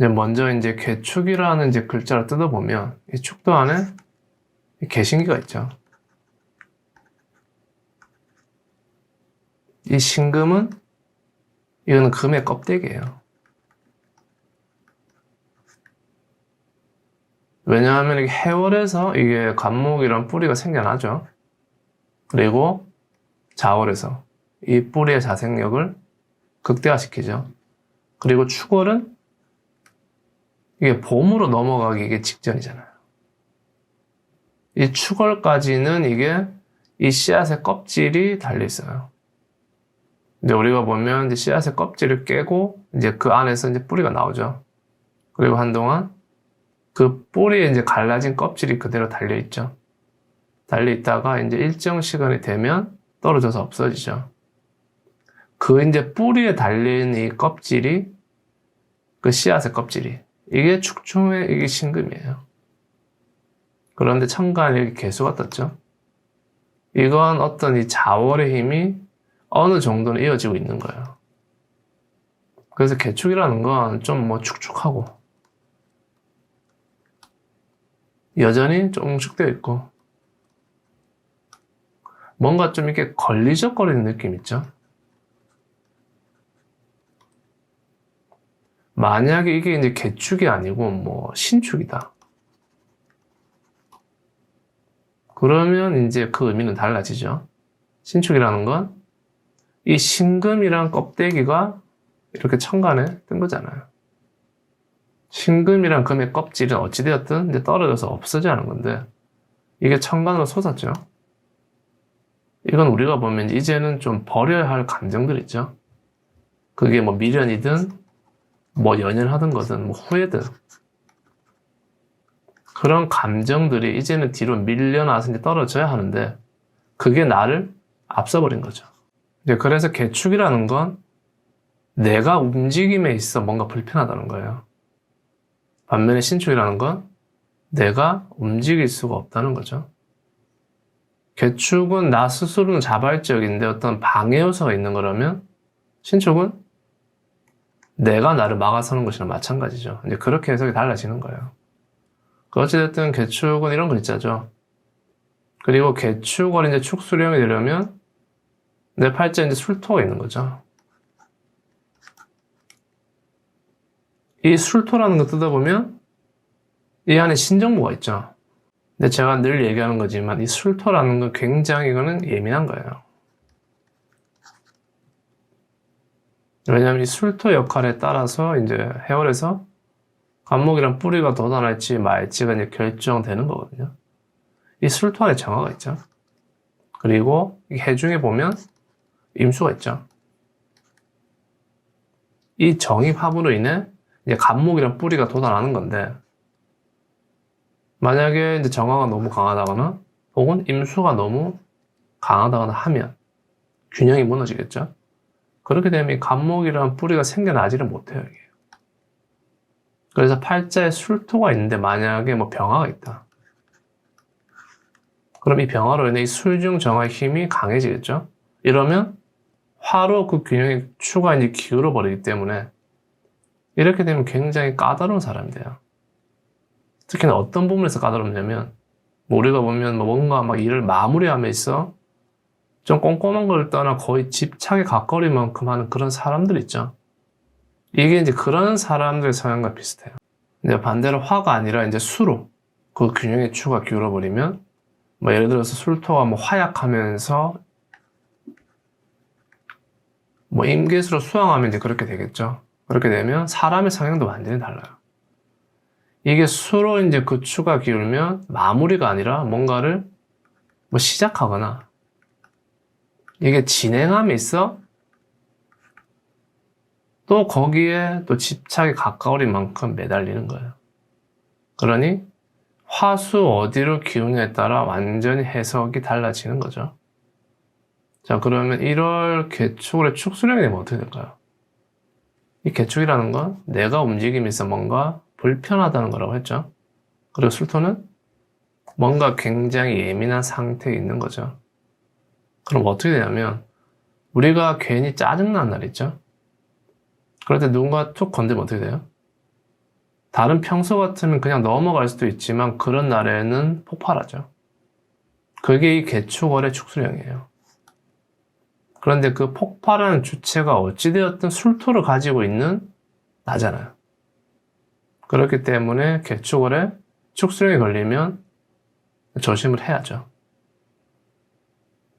이제 먼저 이제 개축이라는 이제 글자를 뜯어보면 이 축도 안에 이 개신기가 있죠. 이 신금은 이거는 금의 껍데기예요. 왜냐하면 해월에서 이게 관목이란 뿌리가 생겨나죠. 그리고 자월에서 이 뿌리의 자생력을 극대화시키죠. 그리고 축월은 이게 봄으로 넘어가기 이게 직전이잖아요. 이 축월까지는 이게 이 씨앗의 껍질이 달려 있어요. 이제 우리가 보면 이제 씨앗의 껍질을 깨고 이제 그 안에서 이제 뿌리가 나오죠. 그리고 한동안 그 뿌리에 이제 갈라진 껍질이 그대로 달려 있죠. 달려 있다가 이제 일정 시간이 되면 떨어져서 없어지죠. 그 이제 뿌리에 달린 이 껍질이 그 씨앗의 껍질이 이게 축충의 이게 신금이에요. 그런데 천간에 이렇게 개수가 떴죠. 이건 어떤 이 자월의 힘이 어느 정도는 이어지고 있는 거예요. 그래서 개축이라는 건 좀 뭐 축축하고 여전히 좀 응축되어 있고 뭔가 좀 이렇게 걸리적거리는 느낌 있죠? 만약에 이게 이제 개축이 아니고 뭐 신축이다. 그러면 이제 그 의미는 달라지죠. 신축이라는 건 이 신금이란 껍데기가 이렇게 천간에 뜬 거잖아요. 신금이란 금의 껍질은 어찌되었든 이제 떨어져서 없어지는 건데 이게 천간으로 솟았죠. 이건 우리가 보면 이제는 좀 버려야 할 감정들 있죠. 그게 뭐 미련이든 뭐 연연하든 거든 뭐 후회든 그런 감정들이 이제는 뒤로 밀려나서 이제 떨어져야 하는데 그게 나를 앞서버린 거죠. 이제 그래서 개축이라는 건 내가 움직임에 있어 뭔가 불편하다는 거예요. 반면에 신축이라는 건 내가 움직일 수가 없다는 거죠. 개축은 나 스스로는 자발적인데 어떤 방해 요소가 있는 거라면 신축은 내가 나를 막아서는 것이랑 마찬가지죠. 이제 그렇게 해석이 달라지는 거예요. 그 어찌됐든 개축은 이런 글자죠. 그리고 개축을 이제 축수령이 되려면 내 팔자에 이제 술토가 있는 거죠. 이 술토라는 거 뜯어보면 이 안에 신정모가 있죠. 근데 제가 늘 얘기하는 거지만 이 술토라는 건 굉장히 이거는 예민한 거예요. 왜냐하면 이 술토 역할에 따라서 이제 해월에서 관목이랑 뿌리가 돋아날지 말지가 이제 결정되는 거거든요. 이 술토 안에 정화가 있죠. 그리고 이 해중에 보면 임수가 있죠. 이 정입합으로 인해 이제 간목이랑 뿌리가 돋아나는 건데 만약에 이제 정화가 너무 강하다거나 혹은 임수가 너무 강하다거나 하면 균형이 무너지겠죠. 그렇게 되면 이 간목이랑 뿌리가 생겨나지를 못해요. 이게. 그래서 팔자에 술토가 있는데 만약에 뭐 병화가 있다. 그럼 이 병화로 인해 이 술중 정화의 힘이 강해지겠죠. 이러면 화로 그 균형의 추가 이제 기울어 버리기 때문에 이렇게 되면 굉장히 까다로운 사람이 돼요. 특히나 어떤 부분에서 까다롭냐면 뭐 우리가 보면 뭐 뭔가 막 일을 마무리함에 있어 좀 꼼꼼한 걸 떠나 거의 집착에 가까울 만큼 하는 그런 사람들 있죠. 이게 이제 그런 사람들의 성향과 비슷해요. 근데 반대로 화가 아니라 이제 수로 그 균형의 추가 기울어 버리면 뭐 예를 들어서 술토가 뭐 화약하면서 뭐 임계수로 수항하면 이제 그렇게 되겠죠. 그렇게 되면 사람의 성향도 완전히 달라요. 이게 수로 이제 그 추가 기울면 마무리가 아니라 뭔가를 뭐 시작하거나 이게 진행함에 있어 또 거기에 또 집착이 가까워린 만큼 매달리는 거예요. 그러니 화수 어디로 기우냐에 따라 완전히 해석이 달라지는 거죠. 자, 그러면 1월 개축으로 축수령이 되면 어떻게 될까요? 이 개축이라는 건 내가 움직임이 있어 뭔가 불편하다는 거라고 했죠. 그리고 술토는 뭔가 굉장히 예민한 상태에 있는 거죠. 그럼 어떻게 되냐면 우리가 괜히 짜증난 날 있죠. 그럴 때 누군가 툭 건드리면 어떻게 돼요? 다른 평소 같으면 그냥 넘어갈 수도 있지만 그런 날에는 폭발하죠. 그게 이 개축월의 축술형이에요. 그런데 그 폭발하는 주체가 어찌되었든 술토를 가지고 있는 나잖아요. 그렇기 때문에 개축월에 축술형이 걸리면 조심을 해야죠.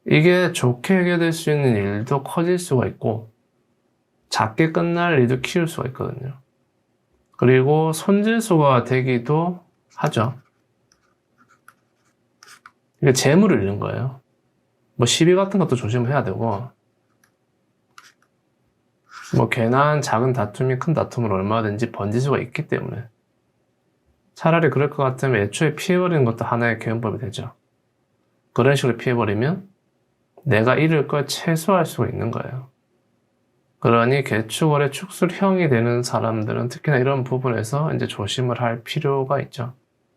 이게 좋게 해결될 수 있는 일도 커질 수가 있고, 작게 끝날 일도 키울 수가 있거든요. 그리고 손재수가 되기도 하죠. 이게 재물을 잃는 거예요. 뭐 시비 같은 것도 조심해야 되고, 뭐 괜한 작은 다툼이 큰 다툼을 얼마든지 번질 수가 있기 때문에 차라리 그럴 것 같으면 애초에 피해버리는 것도 하나의 개헌법이 되죠. 그런 식으로 피해버리면 내가 잃을 걸 최소화할 수가 있는 거예요. 그러니 개축월의 축술형이 되는 사람들은 특히나 이런 부분에서 이제 조심을 할 필요가 있죠.